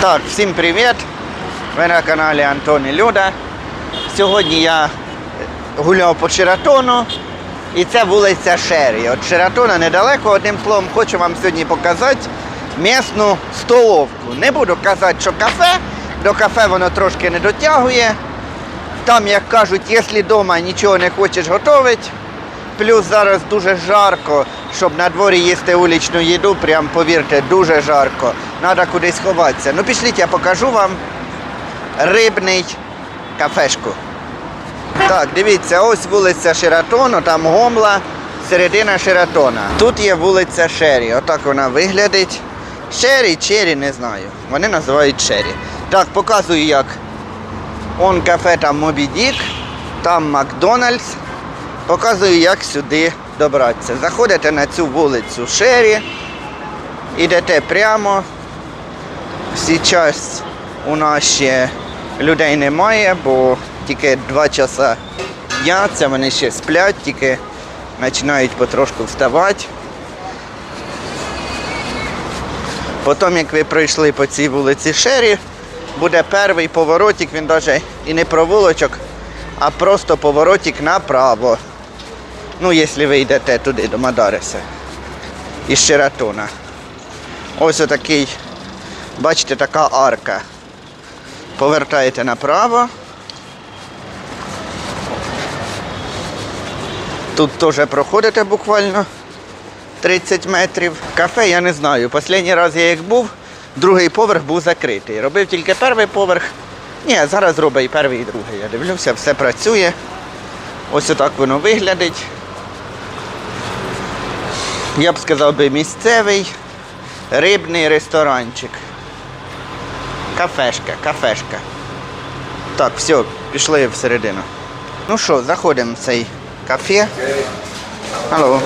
Так, всім привіт! Ви на каналі Антон і Люда. Сьогодні я гуляв по Шератону і це вулиця Шері. От Шератона недалеко, одним словом, хочу вам сьогодні показати місну столовку. Не буду казати, що кафе, до кафе воно трошки не дотягує. Там, як кажуть, якщо вдома нічого не хочеш готувати, плюс зараз дуже жарко, щоб на дворі їсти улічну їду, прям повірте, дуже жарко. Треба кудись ховатися. Ну пішліть, я покажу вам рибний кафешку. Так, дивіться, ось вулиця Шератону, там Гомла, середина Шератона. Тут є вулиця Шері. Отак вона виглядить. Шері, Чері, не знаю. Вони називають Шері. Так, показую як. Он кафе там Мобі Дік, там Макдональдс. Показую, як сюди добратися. Заходите на цю вулицю Шері, ідете прямо. Зараз у нас ще людей немає, бо тільки 2 часа дня, це вони ще сплять, тільки починають потрошку вставати. Потім, як ви пройшли по цій вулиці Шері, буде перший поворотик, він навіть і не провулочок, а просто поворотик направо. Ну, якщо ви йдете туди, до Мадариса, із Шератона. Ось отакий, бачите, така арка. Повертаєте направо. Тут теж проходите буквально 30 метрів. Кафе я не знаю. Останній раз я як був, другий поверх був закритий. Робив тільки перший поверх. Ні, зараз робить і перший, і другий. Я дивлюся, все працює. Ось отак воно виглядить. Я б сказав би місцевий рибний ресторанчик. Кафешка, кафешка. Так, все, пішли всередину. Ну що, заходимо в цей кафе. Алло.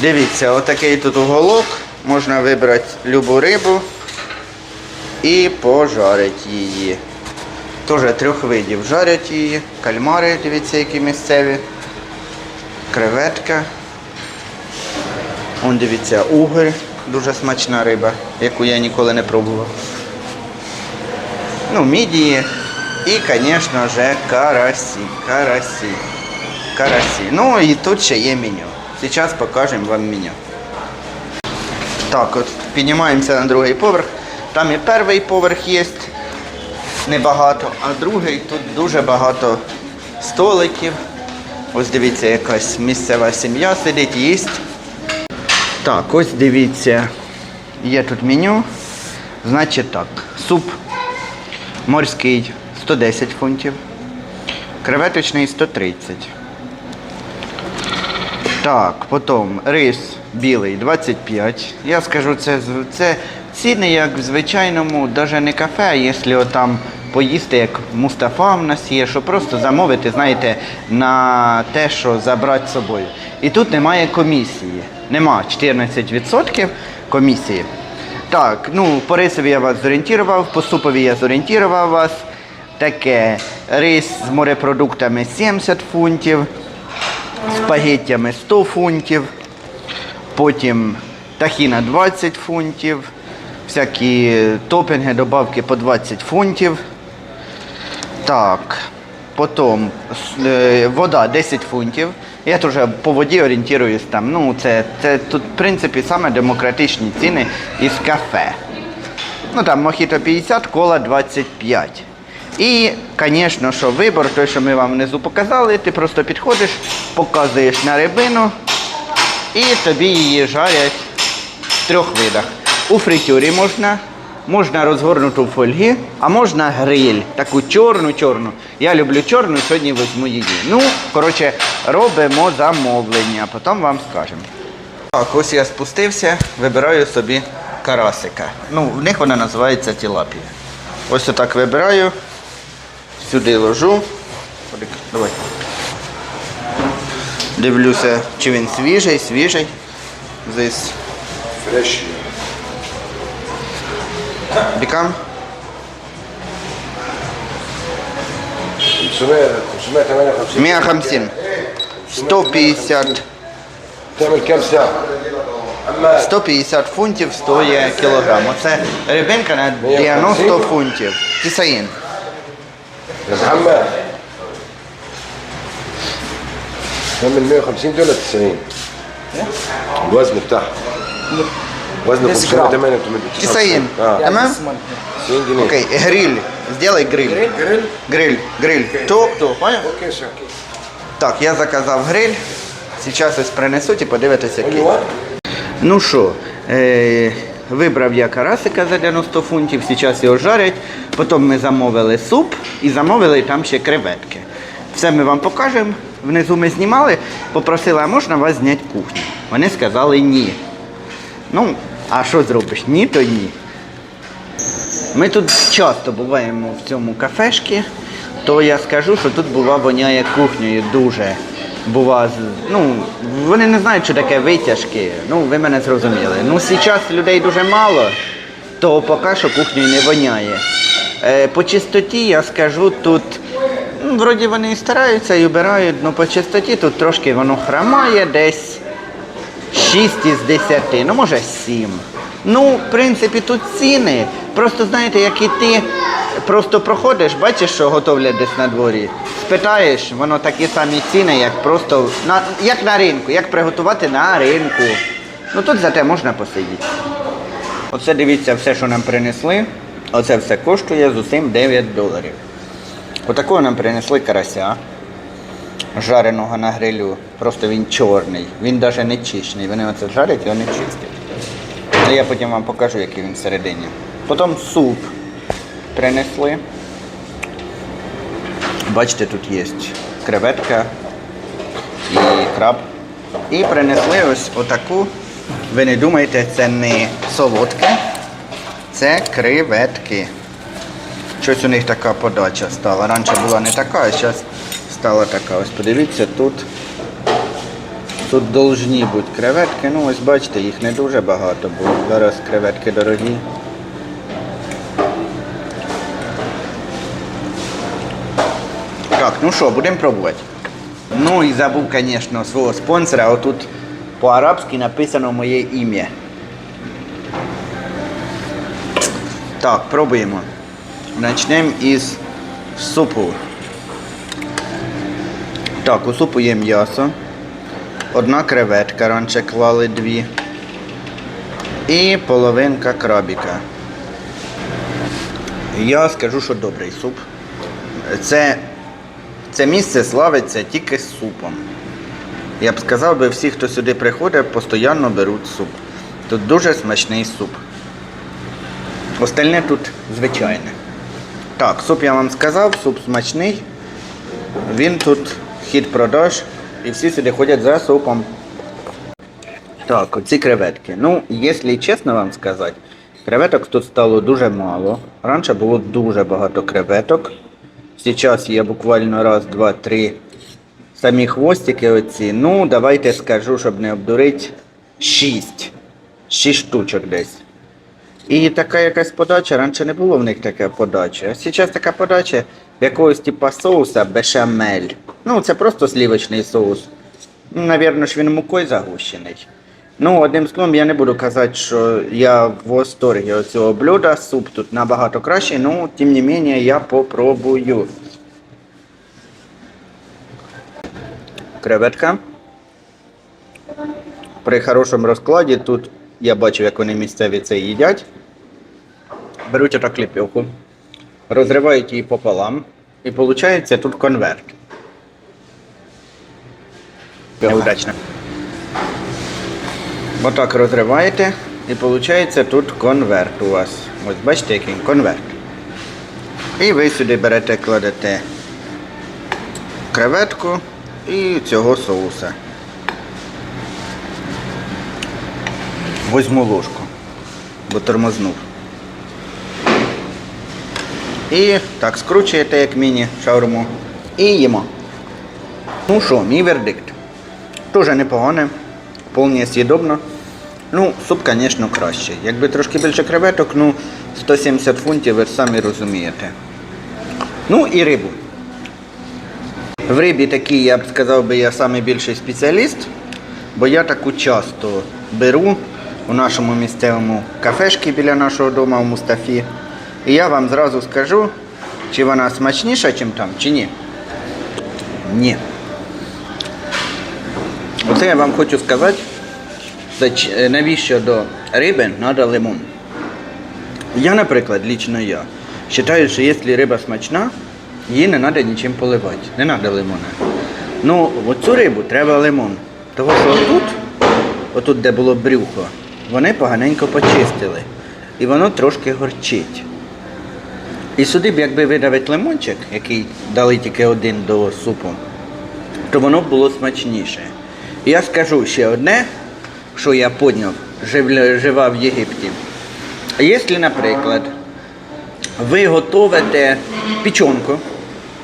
Дивіться, отакий тут уголок. Можна вибрати любу рибу і пожарити її. Теж трьох видів. Жарять її, кальмари, дивіться, які місцеві. Креветка. Вон дивіться, уголь, дуже смачна риба, яку я ніколи не пробував. Ну, мідії і, звісно ж, карасі. Карасі. Карасі. Ну і тут ще є меню. Зараз покажемо вам меню. Так, от піднімаємося на другий поверх. Там і перший поверх є небагато, а другий тут дуже багато столиків. Ось дивіться, якась місцева сім'я сидить, їсть. Так, ось дивіться, є тут меню. Значить так, суп морський 110 фунтів, креветочний 130. Так, потім рис білий 25. Я скажу, це, це ціни як в звичайному, навіть не кафе, якщо там поїсти, як Мустафа в нас є, що просто замовити, знаєте, на те, що забрати з собою. І тут немає комісії. Нема 14% комісії. Так, ну по рисові я вас зорієнтував, по супові я зорієнтував вас. Таке рис з морепродуктами 70 фунтів спагеттями 100 фунтів, потім тахіна 20 фунтів, всякі топінги, добавки по 20 фунтів. Так, потім е, вода 10 фунтів. Я теж по воді орієнтуюсь там. Ну, це, це тут, в принципі, саме демократичні ціни із кафе. Ну там мохіто 50, кола 25. І, звісно, що вибор, той, що ми вам внизу показали, ти просто підходиш, показуєш на рибину і тобі її жарять в трьох видах. У фритюрі можна, можна розгорнуту в фольгі, а можна гриль, таку чорну-чорну. Я люблю чорну, сьогодні візьму її. Ну, коротше, робимо замовлення, потім вам скажемо. Так, ось я спустився, вибираю собі карасика. Ну, в них вона називається тілапія. Ось отак вибираю, сюди ложу. Давай. Дивлюся, чи він свіжий, свіжий. This Fresh. become سمية سمية 58 150. 150. تعمل كم ساعة؟ 150 фунтів стоїть кілограм. Оце рибинка на 90 фунтів. Кисаїн. يا محمد ده من 150 دول 90 الوزن بتاعها Вазно десь до мене то ми Кисаїн. Тамам? Окей, гриль. Сделай гриль. Гриль? Гриль, гриль. Тобто, поняв? Окей, все. Так, я заказав гриль. Зараз ось принесуть і подивитися, який. Ну що, е, вибрав я карасика за 90 фунтів, зараз його жарять. Потім ми замовили суп і замовили там ще креветки. Все ми вам покажемо. Внизу ми знімали, попросили, а можна вас зняти кухню. Вони сказали ні. Ну, а що зробиш? Ні, то ні. Ми тут часто буваємо в цьому кафешці, то я скажу, що тут бува воняє кухнею дуже. Бува, ну, вони не знають, що таке витяжки. Ну, ви мене зрозуміли. Ну, зараз людей дуже мало, то поки що кухнею не воняє. Е, по чистоті я скажу, тут, ну, вроді вони і стараються і обирають, але по чистоті тут трошки воно хромає десь. 6 із 10, ну може 7. Ну, в принципі, тут ціни. Просто знаєте, як і ти просто проходиш, бачиш, що готовлять десь на дворі. Спитаєш, воно такі самі ціни, як просто на, як на ринку, як приготувати на ринку. Ну тут зате можна посидіти. Оце дивіться все, що нам принесли. Оце все коштує з усім 9 доларів. Отакого нам принесли карася жареного на грилю. Просто він чорний. Він навіть не чищений. Вони оце жарять, його не чистять. Я потім вам покажу, який він всередині. Потім суп принесли. Бачите, тут є креветка і краб. І принесли ось отаку. Ви не думайте, це не солодке, це креветки. Щось у них така подача стала. Раніше була не така, а зараз стала така. Ось подивіться, тут, тут должні бути креветки. Ну ось бачите, їх не дуже багато, бо зараз креветки дорогі. Так, ну що, будемо пробувати. Ну і забув, звісно, свого спонсора. Отут по-арабськи написано моє ім'я. Так, пробуємо. Начнемо із супу. Так, у супу є м'ясо. Одна креветка, раніше клали дві. І половинка крабіка. Я скажу, що добрий суп. Це, це місце славиться тільки з супом. Я б сказав би, всі, хто сюди приходить, постійно беруть суп. Тут дуже смачний суп. Остальне тут звичайне. Так, суп я вам сказав, суп смачний. Він тут хід продаж і всі сюди ходять за супом. Так, оці креветки. Ну, якщо чесно вам сказати, креветок тут стало дуже мало. Раніше було дуже багато креветок. Зараз є буквально раз, два, три самі хвостики оці. Ну, давайте скажу, щоб не обдурити, шість. Шість штучок десь. І така якась подача, раніше не було в них така подача. А зараз така подача якогось типу соуса бешамель. Ну, це просто слівочний соус. Навірно ж він мукою загущений. Ну, одним словом, я не буду казати, що я в восторгі від цього блюда. Суп тут набагато кращий, ну, тим не менше, я попробую. Креветка. При хорошому розкладі тут я бачив, як вони місцеві це їдять. Беруть отак ліпівку, розривають її пополам, і виходить тут конверт. Неудачно. Отак розриваєте, і виходить тут конверт у вас. Ось бачите, який конверт. І ви сюди берете, кладете креветку і цього соуса. Возьму ложку, бо тормознув. І так скручуєте, як міні-шаурму, і їмо. Ну що, мій вердикт. Дуже непогане, вполне з'їдобно. Ну, суп, звісно, кращий. Якби трошки більше креветок, ну, 170 фунтів, ви самі розумієте. Ну і рибу. В рибі такій, я б сказав би, я найбільший спеціаліст, бо я таку часто беру у нашому місцевому кафешці біля нашого дому в Мустафі. І я вам зразу скажу, чи вона смачніша, ніж там, чи ні. Ні. Оце я вам хочу сказати, е, навіщо до риби треба лимон. Я, наприклад, лично я, вважаю, що якщо риба смачна, її не треба нічим поливати. Не треба лимона. Ну, оцю рибу треба лимон. Тому що отут, отут, де було брюхо, вони поганенько почистили. І воно трошки горчить. І сюди б якби видавити лимончик, який дали тільки один до супу, то воно б було смачніше. Я скажу ще одне, що я живля- жива в Єгипті. Якщо, наприклад, ви готуєте печонку,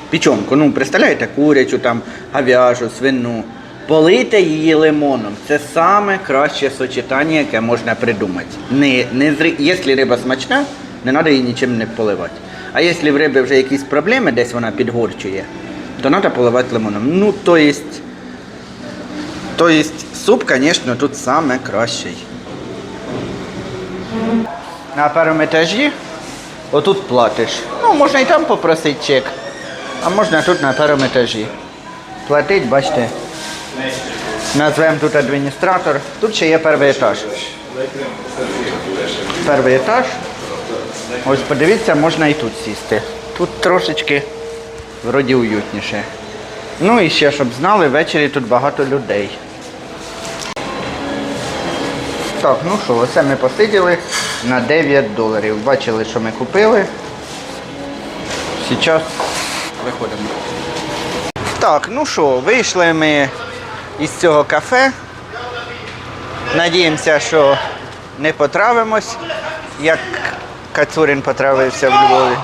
печонку, ну, представляєте, курячу, там, говяжу, свину, полийте її лимоном. Це саме краще сочетання, яке можна придумати. Не, не, якщо риба смачна, не треба її нічим не поливати. А якщо в риби вже якісь проблеми, десь вона підгорчує, то треба поливати лимоном. Ну, то есть, то есть суп, звісно, тут саме кращий. На першому етажі отут платиш. Ну, можна і там попросити чек, а можна тут на першому етажі. Платить, бачите. Назвемо тут адміністратор. Тут ще є перший етаж. Перший етаж. Ось подивіться, можна і тут сісти. Тут трошечки вроді уютніше. Ну і ще, щоб знали, ввечері тут багато людей. Так, ну що, оце ми посиділи на 9 доларів. Бачили, що ми купили. Зараз виходимо. Так, ну що, вийшли ми із цього кафе. Надіємося, що не потравимось, як Кацурін потравився в Львові.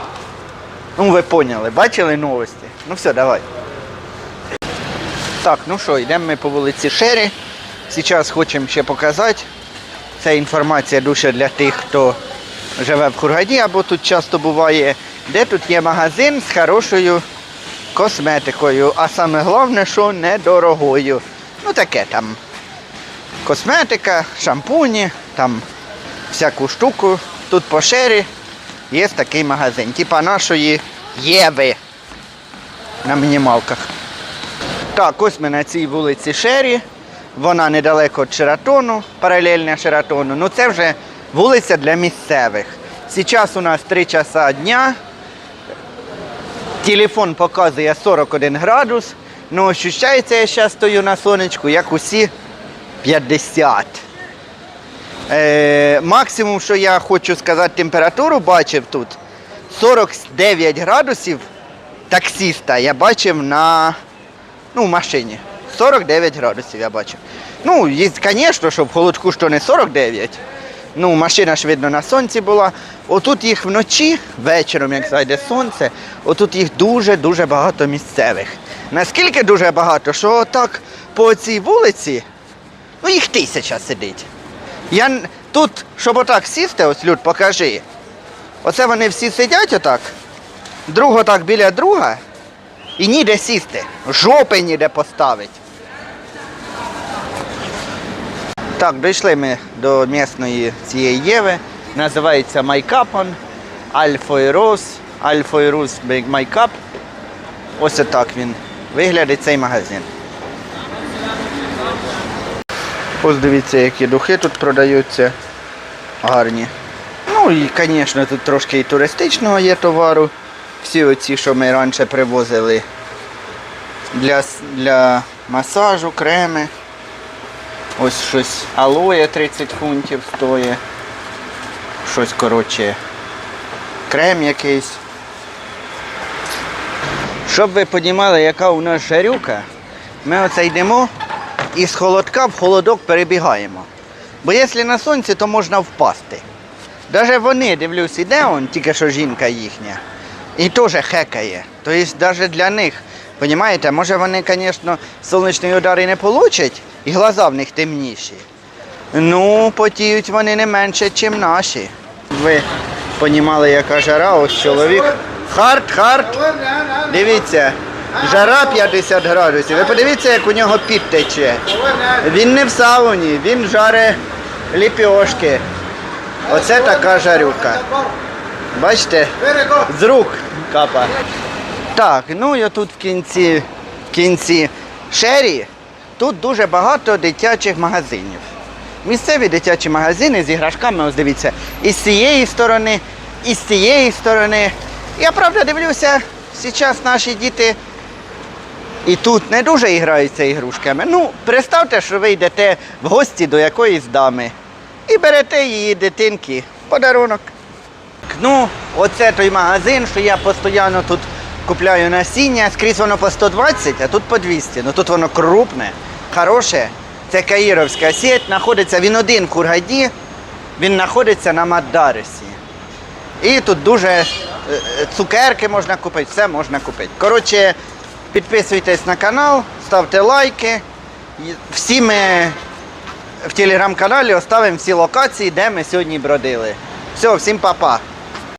Ну, ви поняли, бачили новості? Ну все, давай. Так, ну що, йдемо ми по вулиці Шері. Зараз хочемо ще показати. Це інформація дуже для тих, хто живе в Хургаді або тут часто буває, де тут є магазин з хорошою косметикою, а саме головне, що недорогою. Ну таке там косметика, шампуні, там всяку штуку. Тут по шері є такий магазин, типа нашої Єви на мінімалках. Так, ось ми на цій вулиці Шері. Вона недалеко від Шератону, паралельна Шератону. Ну це вже вулиця для місцевих. Зараз у нас 3 часа дня. Телефон показує 41 градус. Ну, ощущається, я зараз стою на сонечку, як усі 50. Е, максимум, що я хочу сказати, температуру бачив тут 49 градусів таксіста я бачив на ну, машині. 49 градусів я бачив. Ну, є, звісно, що в холодку що не 49. Ну, машина ж видно на сонці була. Отут їх вночі, вечором, як зайде сонце, отут їх дуже-дуже багато місцевих. Наскільки дуже багато, що так по цій вулиці, ну їх тисяча сидить. Я тут, щоб отак сісти, ось люд, покажи. Оце вони всі сидять отак, друг отак біля друга, і ніде сісти, жопи ніде поставити. Так, дійшли ми до місної цієї Єви. Називається Майкапон, Альфойрос, Альфойрус Майкап. Ось так він виглядить цей магазин. Ось дивіться, які духи тут продаються. Гарні. Ну і, звісно, тут трошки і туристичного є товару. Всі оці, що ми раніше привозили для, для масажу, креми. Ось щось алоє 30 фунтів стоїть. Щось, коротше, крем якийсь. Щоб ви розуміли, яка у нас жарюка, ми оце йдемо і з холодка в холодок перебігаємо. Бо якщо на сонці, то можна впасти. Навіть вони, дивлюсь, іде он, тільки що жінка їхня, і теж хекає. Тобто навіть для них, розумієте, може вони, звісно, сонячні удари не получать, і глаза в них темніші. Ну, потіють вони не менше, ніж наші. Ви розуміли, яка жара, ось чоловік. Хард. Дивіться, жара 50 градусів. Ви подивіться, як у нього піт тече. Він не в сауні, він жаре ліпьошки. Оце така жарюка. Бачите? З рук капа. Так, ну і тут в кінці, в кінці шері тут дуже багато дитячих магазинів. Місцеві дитячі магазини з іграшками, ось дивіться, і з цієї сторони, і з цієї сторони. Я правда дивлюся, зараз наші діти і тут не дуже граються ігрушками. Ну, представте, що ви йдете в гості до якоїсь дами і берете її дитинки подарунок. Ну, оце той магазин, що я постійно тут купляю насіння, скрізь воно по 120, а тут по 200. Ну тут воно крупне, хороше. Це Каїровська сеть, знаходиться він один в Хургаді, він знаходиться на Мадарисі. І тут дуже е, е, цукерки можна купити, все можна купити. Коротше, підписуйтесь на канал, ставте лайки. Всі ми в телеграм-каналі оставимо всі локації, де ми сьогодні бродили. Все, всім па-па.